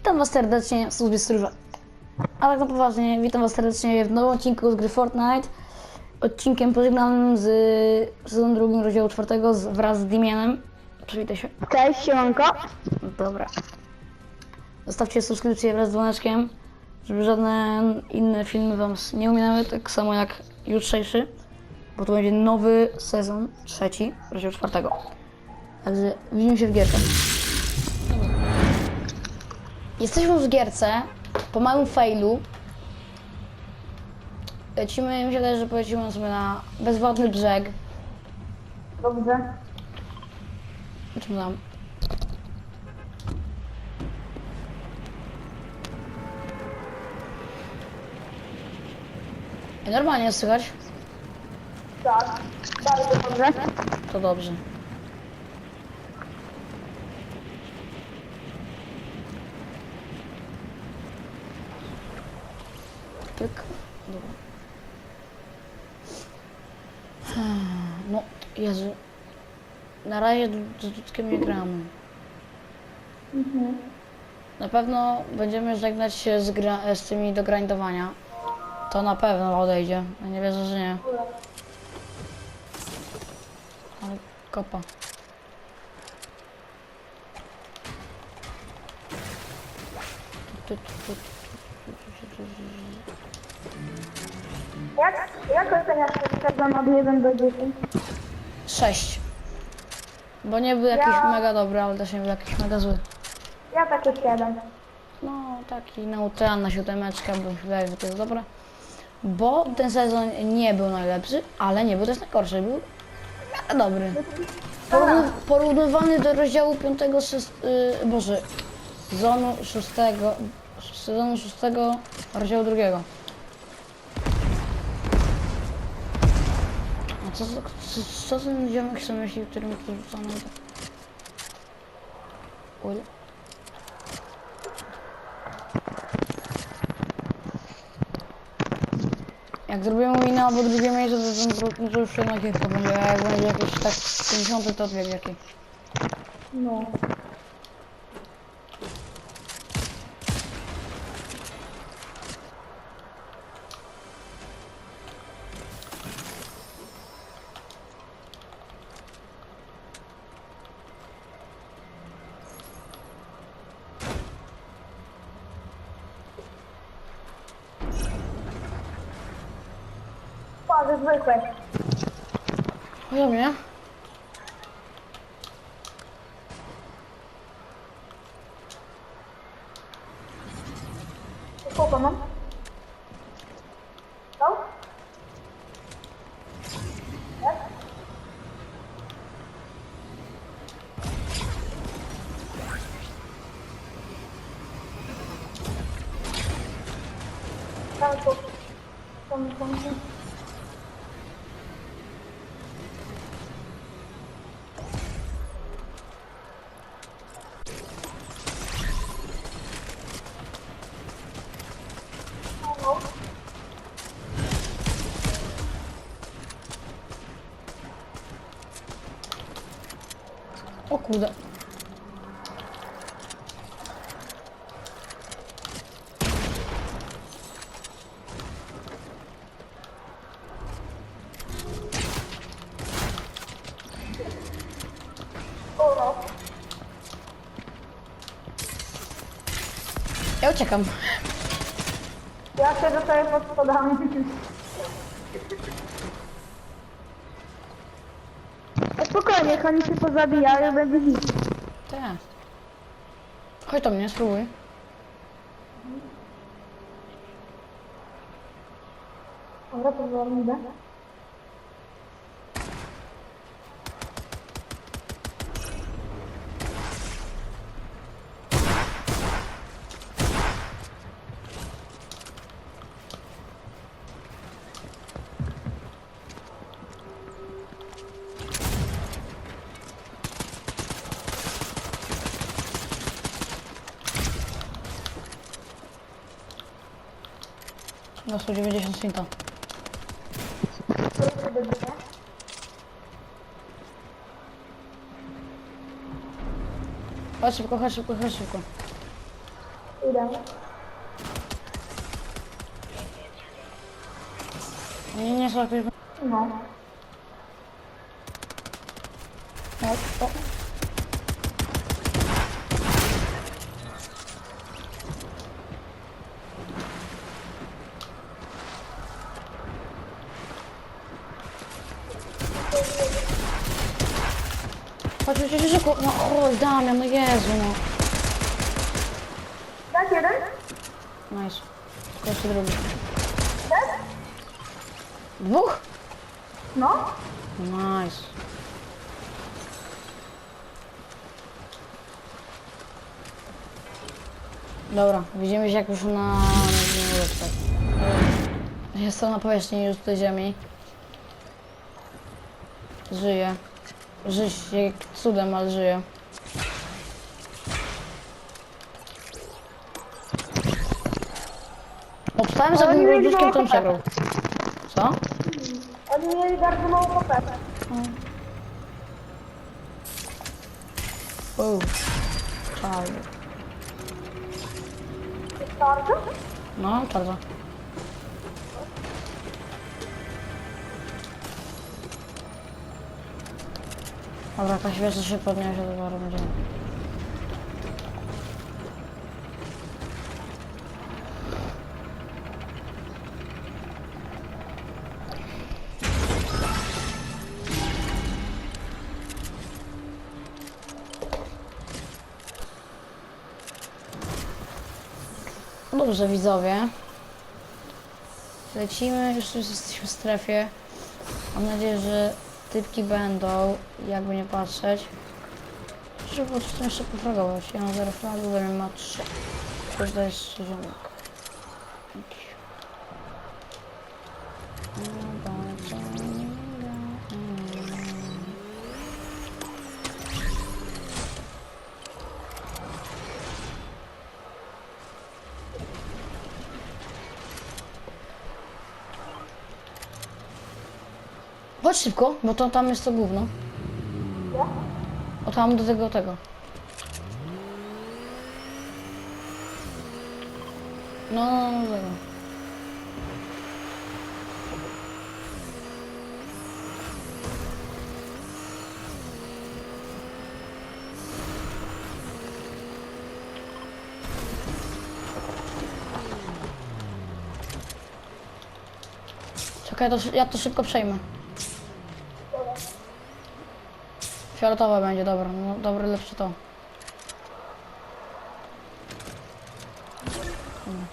Witam Was serdecznie w służbie stróża. A tak na poważnie, witam Was serdecznie w nowym odcinku z gry Fortnite. Odcinkiem pożegnanym z sezonu drugim rozdziału czwartego z, wraz z Dimianem. Przywitaj się. Cześć, siemanko. Dobra. Zostawcie subskrypcję wraz z dzwoneczkiem, żeby żadne inne filmy Wam nie ominęły, tak samo jak jutrzejszy, bo to będzie nowy sezon, trzeci, rozdział czwartego. Także widzimy się w gierce. Jesteśmy już w gierce, po małym failu. Lecimy, wydaje, że polecimy sobie na bezwodny brzeg. Dobrze. Czym tam? Normalnie słychać? Tak. Bardzo dobrze. To dobrze. Pyk. Dobra. No, Jezu. Na razie z Dudkiem nie gramy. Na pewno będziemy żegnać się z, gra, z tymi do grindowania. To na pewno odejdzie. Ja nie wierzę, że nie. Ale kopa. Tu, tu, tu, tu, tu, tu, tu, tu. Jak, jak oceniasz ten sezon od 1 do 10? Sześć. Bo nie był jakiś Ja- mega dobry, ale też nie był jakiś mega zły. Ja takie 7. No, taki neutralna siódemeczka, bo wydaje że to jest dobre. Bo ten sezon nie był najlepszy, ale nie był też najgorszy, był mega dobry. Porówny, porównywany do rozdziału 5, 6, yy, Boże, sezonu 6, sezonu 6, rozdziału 2. Co, za- ten ziomek sobie myśli, którym to rzucano? Oj. Jak zrobimy wina albo drugie miejsce, to, to, to, już jedna gierka będzie, a jak będzie jakieś tak 50 to dwie gierki. No. Pazy zwykłe. Mnie. Kogo mam? No? Tam. Tam, tam, tam. O kurde. Ja uciekam. Ja się dostaję pod spodami. Jak oni się pozabijają, będzie nic. Tak. Chodź do mnie, spróbuj. Dobra, to Na 190 cinta. Proszę do mnie. Chodź szybko, chodź szybko, chodź szybko. Idę. Nie, nie są jakieś... No. O, o. No, oj, Damian, no Jezu, no. Tak, jeden? Nice. Tylko jeszcze drugi. Tak? Dwóch? No. Nice. Dobra, widzimy się jak już na... na Jestem na powierzchni już tej ziemi. Żyję. Żyć jak cudem, ale żyję. Obstałem za tym widziałam to przegrał. Co? Oni mieli bardzo mało HP. Uuu. Czarny. Starczy? No, bardzo. Dobra, ta świeża się podniesie, to zaraz będziemy. Dobrze, widzowie. Lecimy, już jesteśmy w strefie. Mam nadzieję, że typki będą, jakby nie patrzeć. Żeby po prostu jeszcze pofragować. Ja mam 0 flagów, Damian ma 3. Każda jest 3 ziomek. Chodź szybko, bo to tam jest to gówno. O tam do tego, tego. No, no, no, do tego. Czekaj, to, ja to szybko przejmę. Fioletowe będzie, dobra, no dobra, lepsze to. Mm.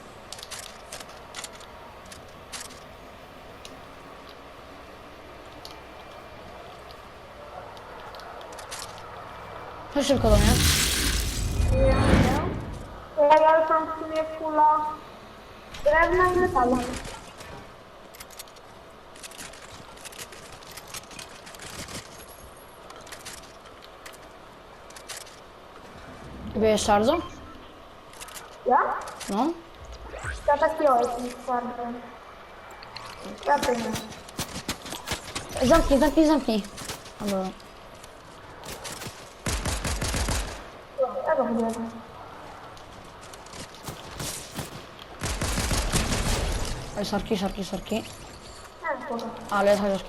Chodź szybko do mnie. Nie, nie. Ja, ja już mam w sumie. Wiesz bardzo? Ja? No. Ja taki ojciec nie twardy. Ja to nie. Zamknij, zamknij, zamknij. Dobra. Ja go wybiegam. Oj, sorki, sorki, sorki. Nie, spoko. Ale jest chociaż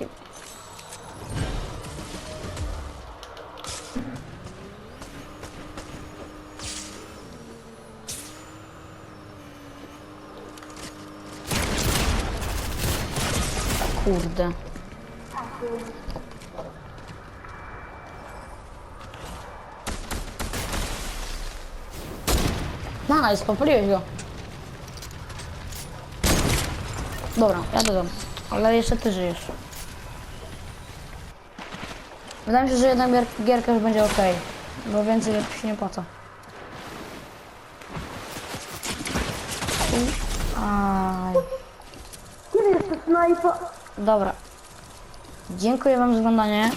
Kurde. Nice, popaliłeś go. Dobra, ja dodam. Ale jeszcze ty żyjesz. Wydaje mi się, że jedna gier- gierka już będzie ok. Bo więcej się nie płaca. Aj. Kiedy jest to snajpa? Dobra. Dziękuję wam za oglądanie.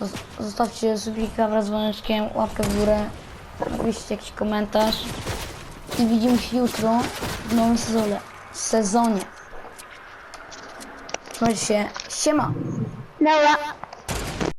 Zos- Zostawcie subika wraz z dzwoneczkiem, łapkę w górę. Napiszcie jakiś komentarz. I widzimy się jutro w nowym sezonie. Sezonie. Trzymajcie się. Siema! Dobra.